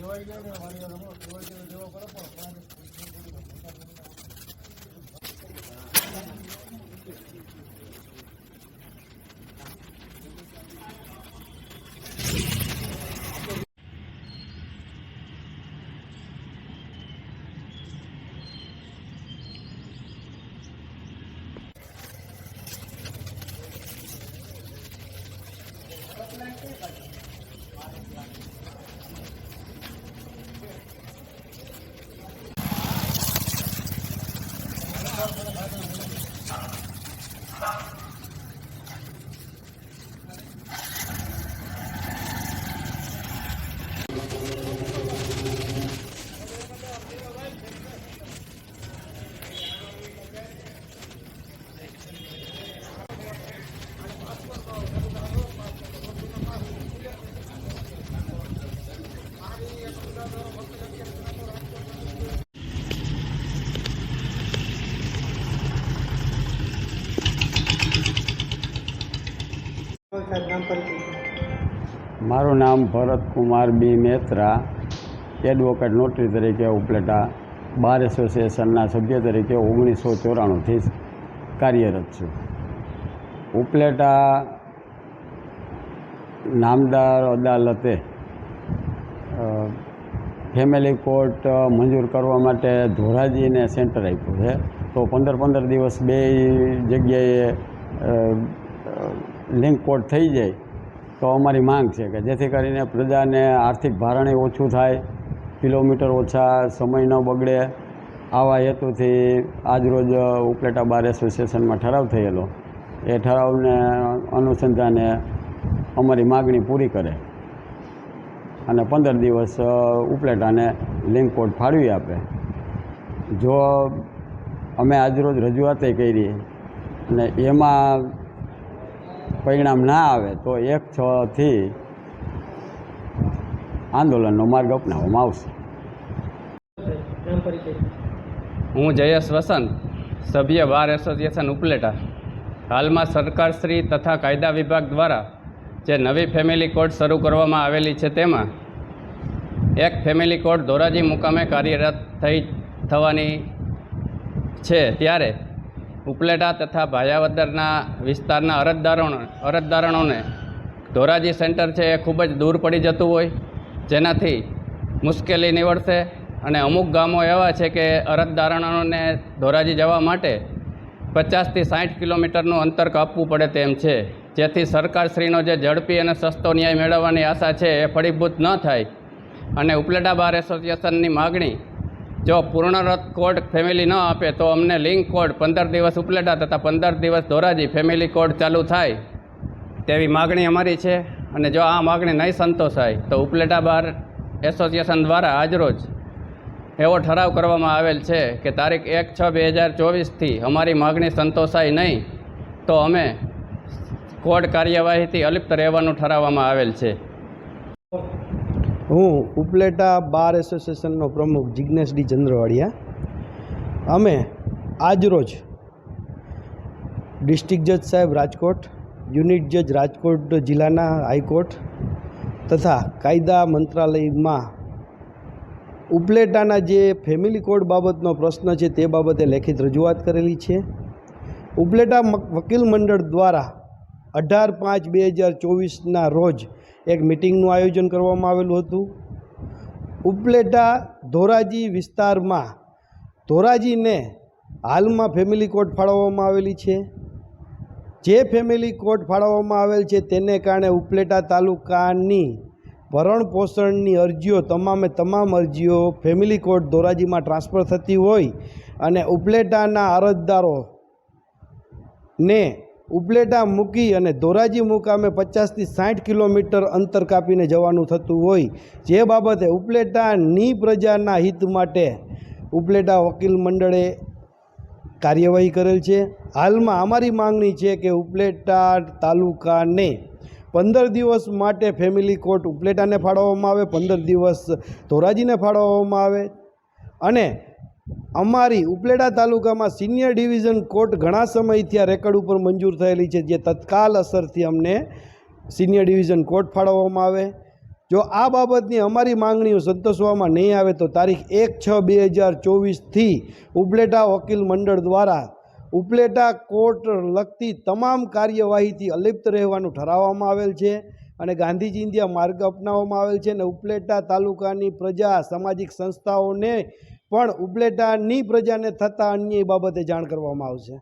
સાહેબ નામ પરિચય મારું નામ Bharat Kumar B Mehetra advocate notary તરીકે ઉપલેટા, બાર એસોસિએશનના સભ્ય તરીકે ઓગણીસો ચોરાણુંથી કાર્યરત છું. ઉપલેટા નામદાર અદાલતે ફેમિલી કોર્ટ મંજૂર કરવા માટે ધોરાજીને સેન્ટર આપ્યું છે. તો પંદર પંદર દિવસ બે જગ્યાએ લિંક કોડ થઈ જાય, તો અમારી માંગ છે કે જેથી કરીને પ્રજાને આર્થિક ભારણે ઓછું થાય, કિલોમીટર ઓછા, સમય ન બગડે. આવા હેતુથી આજરોજ ઉપલેટા બાર એસોસિએશનમાં ઠરાવ થયેલો. એ ઠરાવને અનુસંધાને અમારી માગણી પૂરી કરે અને પંદર દિવસ ઉપલેટાને લિંક કોડ ફાળવી આપે. જો અમે આજરોજ રજૂઆતે કરી અને એમાં પરિણામ ના આવે તો એક છથી આંદોલનનો માર્ગ અપનાવવામાં આવશે. હું જયેશ વસંત સભ્ય બાર એસોસિએશન ઉપલેટા. હાલમાં સરકારશ્રી તથા કાયદા વિભાગ દ્વારા જે નવી ફેમિલી કોર્ટ શરૂ કરવામાં આવેલી છે તેમાં એક ફેમિલી કોર્ટ ધોરાજી મુકામે કાર્યરત થઈ, થવાની છે. ત્યારે ઉપલેટા તથા ભાયાવદરના વિસ્તારના અરજદારોને અરજદારોને ધોરાજી સેન્ટર છે એ ખૂબ જ દૂર પડી જતું હોય. જેનાથી મુશ્કેલી નીવડશે અને અમુક ગામો એવા છે કે અરજદારોને ધોરાજી જવા માટે પચાસથી સાઠ કિલોમીટરનું અંતર કાપવું પડે તેમ છે. જેથી સરકારશ્રીનો જે ઝડપી અને સસ્તો ન્યાય મેળવવાની આશા છે એ ફળીભૂત ન થાય. અને ઉપલેટા બાર એસોસિએશનની માગણી જો પૂર્ણરત કોડ ફેમિલી ન આપે તો અમને લિંક કોડ પંદર દિવસ ઉપલેટા તથા પંદર દિવસ ધોરાજી ફેમિલી કોડ ચાલુ થાય. તેવી માગણી અમારી છે અને જો આ માગણી નહીં સંતોષાય, તો ઉપલેટા બાર એસોસિએશન દ્વારા આજરોજ એવો ઠરાવ કરવામાં આવેલ છે કે તારીખ એક છ બે હજાર ચોવીસથી અમારી માગણી સંતોષાય નહીં, તો અમે કોડ કાર્યવાહીથી અલિપ્ત રહેવાનું ઠરાવવામાં આવેલ છે. હું ઉપલેટા બાર એસોસિએશનનો પ્રમુખ જિજ્ઞેશ ડી ચંદ્રવાડિયા. અમે આજરોજ ડિસ્ટ્રિક્ટ જજ સાહેબ રાજકોટ, યુનિટ જજ રાજકોટ જિલ્લાના હાઈકોર્ટ તથા કાયદા મંત્રાલયમાં ઉપલેટાના જે ફેમિલી કોડ બાબતનો પ્રશ્ન છે તે બાબતે લેખિત રજૂઆત કરેલી છે. ઉપલેટા વકીલ મંડળ દ્વારા અઢાર પાંચ બે હજાર ચોવીસના રોજ એક મિટિંગનું આયોજન કરવામાં આવેલું હતું. ઉપલેટા ધોરાજી વિસ્તારમાં ધોરાજીને હાલમાં ફેમિલી કોર્ટ ફાળવવામાં આવેલી છે. જે ફેમિલી કોર્ટ ફાળવવામાં આવેલ છે તેને કારણે ઉપલેટા તાલુકાની ભરણ પોષણની અરજીઓ તમામે તમામ અરજીઓ ફેમિલી કોર્ટ ધોરાજીમાં ટ્રાન્સફર થતી હોય અને ઉપલેટાના અરજદારો ને ઉપલેટા મૂકી અને ધોરાજી મુકામે પચાસથી સાઠ કિલોમીટર અંતર કાપીને જવાનું થતું હોય, જે બાબતે ઉપલેટાની પ્રજાના હિત માટે ઉપલેટા વકીલ મંડળે કાર્યવાહી કરેલ છે. હાલમાં અમારી માંગણી છે કે ઉપલેટા તાલુકાને પંદર દિવસ માટે ફેમિલી કોર્ટ ઉપલેટાને ફાળવવામાં આવે, પંદર દિવસ ધોરાજીને ફાળવવામાં આવે અને અમારી ઉપલેટા તાલુકામાં સિનિયર ડિવિઝન કોર્ટ ઘણા સમયથી આ રેકર્ડ ઉપર મંજૂર થયેલી છે, જે તત્કાલ અસરથી અમને સિનિયર ડિવિઝન કોર્ટ ફાળવવામાં આવે. જો આ બાબતની અમારી માંગણીઓ સંતોષવામાં નહીં આવે તો તારીખ એક છ બે હજાર ચોવીસથી ઉપલેટા વકીલ મંડળ દ્વારા ઉપલેટા કોર્ટ લગતી તમામ કાર્યવાહીથી અલિપ્ત રહેવાનું ઠરાવવામાં આવેલ છે અને ગાંધીજી ઇન્ડિયા માર્ગ અપનાવવામાં આવેલ છે અને ઉપલેટા તાલુકાની પ્રજા, સામાજિક સંસ્થાઓને પણ ઉપલેટાની પ્રજાને થતા અન્ય બાબતે જાણ કરવામાં આવશે.